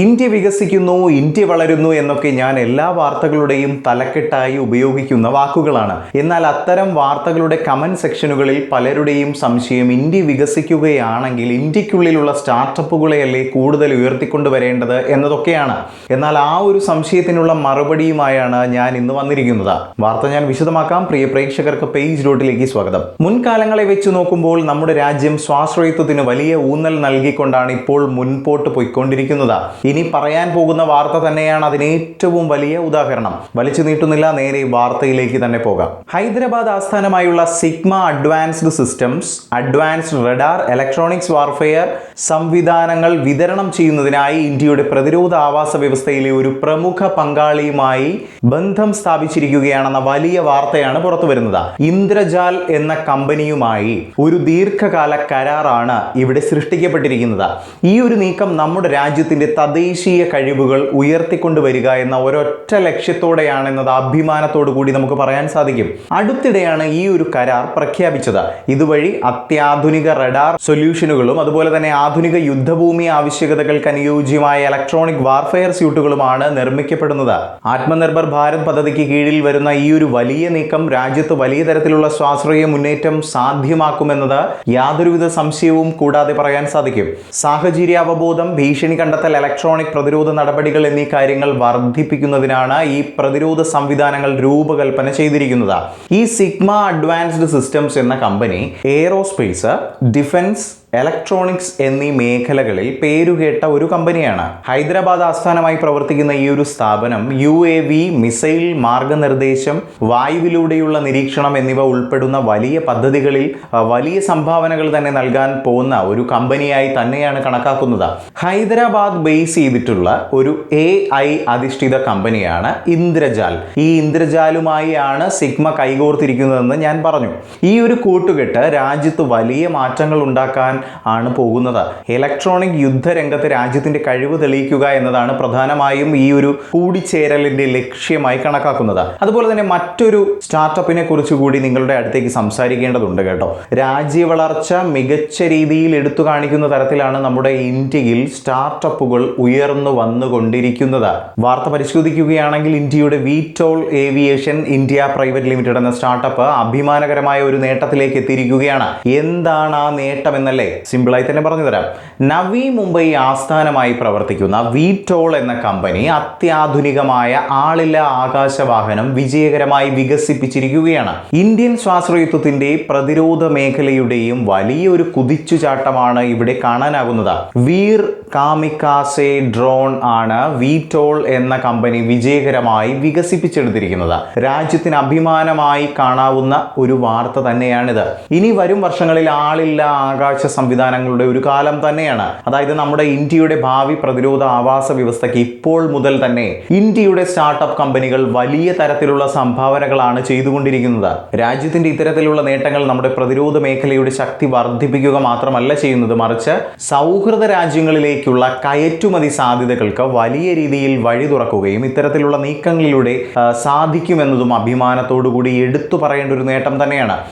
India വികസിക്കുന്നു India വളരുന്നു എന്നൊക്കെ ഞാൻ എല്ലാ വാർത്തകളുടെയും തലക്കെട്ടായി ഉപയോഗിക്കുന്ന വാക്കുകളാണ്. എന്നാൽ അത്തരം വാർത്തകളുടെ കമന്റ് സെക്ഷനുകളിൽ പലരുടെയും സംശയം ഇന്ത്യ വികസിക്കുകയാണെങ്കിൽ ഇന്ത്യക്കുള്ളിലുള്ള സ്റ്റാർട്ടപ്പുകളെയല്ലേ കൂടുതൽ ഉയർത്തിക്കൊണ്ടുവരേണ്ടത് എന്നതൊക്കെയാണ്. എന്നാൽ ആ ഒരു സംശയത്തിനുള്ള മറുപടിയുമായാണ് ഞാൻ ഇന്ന് വന്നിരിക്കുന്നത്. വാർത്ത ഞാൻ വിശദമാക്കാം. പ്രിയ പ്രേക്ഷകർക്ക് പേജ് ഡോട്ടിലേക്ക് സ്വാഗതം. മുൻകാലങ്ങളെ വെച്ച് നോക്കുമ്പോൾ നമ്മുടെ രാജ്യം സ്വാശ്രയത്വത്തിന് വലിയ ഊന്നൽ നൽകിക്കൊണ്ടാണ് ഇപ്പോൾ മുൻപോട്ട് പോയിക്കൊണ്ടിരിക്കുന്നത്. ഇനി പറയാൻ പോകുന്ന വാർത്ത തന്നെയാണ് അതിന് ഏറ്റവും വലിയ ഉദാഹരണം. വലിച്ചു നീട്ടുന്നില്ല നേരെ വാർത്തയിലേക്ക് തന്നെ പോകാം. ഹൈദരാബാദ് ആസ്ഥാനമായുള്ള Sigma advanced systems advanced radar electronics warfare സംവിധാനങ്ങൾ വിതരണം ചെയ്യുന്നതിനായി ഇന്ത്യയുടെ പ്രതിരോധ ആവാസ വ്യവസ്ഥയിലെ ഒരു പ്രമുഖ പങ്കാളിയുമായി ബന്ധം സ്ഥാപിച്ചിരിക്കുകയാണെന്ന വലിയ വാർത്തയാണ് പുറത്തു വരുന്നത് ഇന്ദ്രജാൽ എന്ന കമ്പനിയുമായി ഒരു ദീർഘകാല കരാറാണ് ഇവിടെ സൃഷ്ടിക്കപ്പെട്ടിരിക്കുന്നത്. ഈ ഒരു നീക്കം നമ്മുടെ രാജ്യത്തിന്റെ തദ്ദേശീയ കഴിവുകൾ ഉയർത്തിക്കൊണ്ടുവരിക എന്ന ഒരൊറ്റ ലക്ഷ്യത്തോടെയാണ് എന്നത് അഭിമാനത്തോടു കൂടി നമുക്ക് പറയാൻ സാധിക്കും. അടുത്തിടെയാണ് ഈ ഒരു കരാർ പ്രഖ്യാപിച്ചത്. ഇതുവഴി അത്യാധുനിക റഡാർ സൊല്യൂഷനുകളും അതുപോലെ തന്നെ ആധുനിക യുദ്ധഭൂമി ആവശ്യകതകൾക്ക് അനുയോജ്യമായ ഇലക്ട്രോണിക് വാർഫെയർ സ്യൂട്ടുകളുമാണ് നിർമ്മിക്കപ്പെടുന്നത്. ആത്മനിർഭർ ഭാരത് പദ്ധതിക്ക് കീഴിൽ വരുന്ന ഈ ഒരു വലിയ നീക്കം രാജ്യത്ത് വലിയ തരത്തിലുള്ള സ്വാശ്രയ മുന്നേറ്റം സാധ്യമാക്കുമെന്നത് യാതൊരുവിധ സംശയവും കൂടാതെ പറയാൻ സാധിക്കും. സാഹചര്യ അവബോധം ഭീഷണി കണ്ടെത്തൽ ഇലക്ട്രോണിക് പ്രതിരോധ നടപടികൾ എന്നീ കാര്യങ്ങൾ വർദ്ധിപ്പിക്കുന്നതിനാണ് ഈ പ്രതിരോധ സംവിധാനങ്ങൾ രൂപകൽപ്പന ചെയ്തിരിക്കുന്നത്. ഈ സിഗ്മ അഡ്വാൻസ്ഡ് സിസ്റ്റംസ് എന്ന കമ്പനി എയറോസ്പേസ് ഡിഫൻസ് ഇലക്ട്രോണിക്സ് എന്നീ മേഖലകളിൽ പേരുകേട്ട ഒരു കമ്പനിയാണ്. ഹൈദരാബാദ് ആസ്ഥാനമായി പ്രവർത്തിക്കുന്ന ഈ ഒരു സ്ഥാപനം യു എ വി മിസൈൽ മാർഗനിർദ്ദേശം വായുവിലൂടെയുള്ള നിരീക്ഷണം എന്നിവ ഉൾപ്പെടുന്ന വലിയ പദ്ധതികളിൽ വലിയ സംഭാവനകൾ തന്നെ നൽകാൻ പോകുന്ന ഒരു കമ്പനിയായി തന്നെയാണ് കണക്കാക്കുന്നത്. ഹൈദരാബാദ് ബേസ് ചെയ്തിട്ടുള്ള ഒരു എ ഐ അധിഷ്ഠിത കമ്പനിയാണ് ഇന്ദ്രജാൽ. ഈ ഇന്ദ്രജാലുമായി ആണ് സിഗ്മ കൈകോർത്തിരിക്കുന്നതെന്ന് ഞാൻ പറഞ്ഞു. ഈ ഒരു കൂട്ടുകെട്ട് രാജ്യത്ത് വലിയ മാറ്റങ്ങൾ ഉണ്ടാക്കാൻ ആണ് പോകുന്നത്. ഇലക്ട്രോണിക് യുദ്ധരംഗത്ത് രാജ്യത്തിന്റെ കഴിവ് തെളിയിക്കുക എന്നതാണ് പ്രധാനമായും ഈ ഒരു കൂടിച്ചേരലിന്റെ ലക്ഷ്യമായി കണക്കാക്കുന്നത്. അതുപോലെ തന്നെ മറ്റൊരു സ്റ്റാർട്ടപ്പിനെ കുറിച്ച് കൂടി നിങ്ങളുടെ അടുത്തേക്ക് സംസാരിക്കേണ്ടതുണ്ട് കേട്ടോ. രാജ്യ വളർച്ച മികച്ച രീതിയിൽ എടുത്തു കാണിക്കുന്ന തരത്തിലാണ് നമ്മുടെ ഇന്ത്യയിൽ സ്റ്റാർട്ടപ്പുകൾ ഉയർന്നു വന്നുകൊണ്ടിരിക്കുന്നത്. വാർത്ത പരിശോധിക്കുകയാണെങ്കിൽ ഇന്ത്യയുടെ VTOL aviation India private limited എന്ന സ്റ്റാർട്ടപ്പ് അഭിമാനകരമായ ഒരു നേട്ടത്തിലേക്ക് എത്തിയിരിക്കുകയാണ്. എന്താണ് ആ നേട്ടം എന്നല്ലേ? സിമ്പിളായി തന്നെ പറഞ്ഞു തരാം നവി മുംബൈ ആസ്ഥാനമായി പ്രവർത്തിക്കുന്ന വീറ്റോൾ എന്ന കമ്പനി അത്യാധുനികമായ ആളില്ല ആകാശവാഹനം വിജയകരമായി വികസിപ്പിച്ചിരിക്കുകയാണ്. ഇന്ത്യൻ സ്വാശ്രയത്വത്തിന്റെ പ്രതിരോധ മേഖലയുടെയും വലിയൊരു കുതിച്ചുചാട്ടമാണ് ഇവിടെ കാണാനാകുന്നത്. വീർ കാമിക്കാസെ ഡ്രോൺ ആണ് വീറ്റോൾ എന്ന കമ്പനി വിജയകരമായി വികസിപ്പിച്ചെടുത്തിരിക്കുന്നത്. രാജ്യത്തിന് അഭിമാനമായി കാണാവുന്ന ഒരു വാർത്ത തന്നെയാണിത്. ഇനി വരും വർഷങ്ങളിൽ ആളില്ല ആകാശ സംവിധാനങ്ങളുടെ ഒരു കാലം തന്നെയാണ്. അതായത് നമ്മുടെ ഇന്ത്യയുടെ ഭാവി പ്രതിരോധ ആവാസ വ്യവസ്ഥയ്ക്ക് ഇപ്പോൾ മുതൽ തന്നെ ഇന്ത്യയുടെ സ്റ്റാർട്ടപ്പ് കമ്പനികൾ വലിയ തരത്തിലുള്ള സംഭാവനകളാണ് ചെയ്തുകൊണ്ടിരിക്കുന്നത്. രാജ്യത്തിന്റെ ഇത്തരത്തിലുള്ള നേട്ടങ്ങൾ നമ്മുടെ പ്രതിരോധ മേഖലയുടെ ശക്തി വർദ്ധിപ്പിക്കുക മാത്രമല്ല ചെയ്യുന്നത്. മറിച്ച് സൗഹൃദ രാജ്യങ്ങളിലേക്കുള്ള കയറ്റുമതി സാധ്യതകൾക്ക് വലിയ രീതിയിൽ വഴി തുറക്കുകയും ഇത്തരത്തിലുള്ള നീക്കങ്ങളിലൂടെ സാധിക്കുമെന്നതും അഭിമാനത്തോടു കൂടി എടുത്തു പറയേണ്ട ഒരു നേട്ടം തന്നെയാണ്.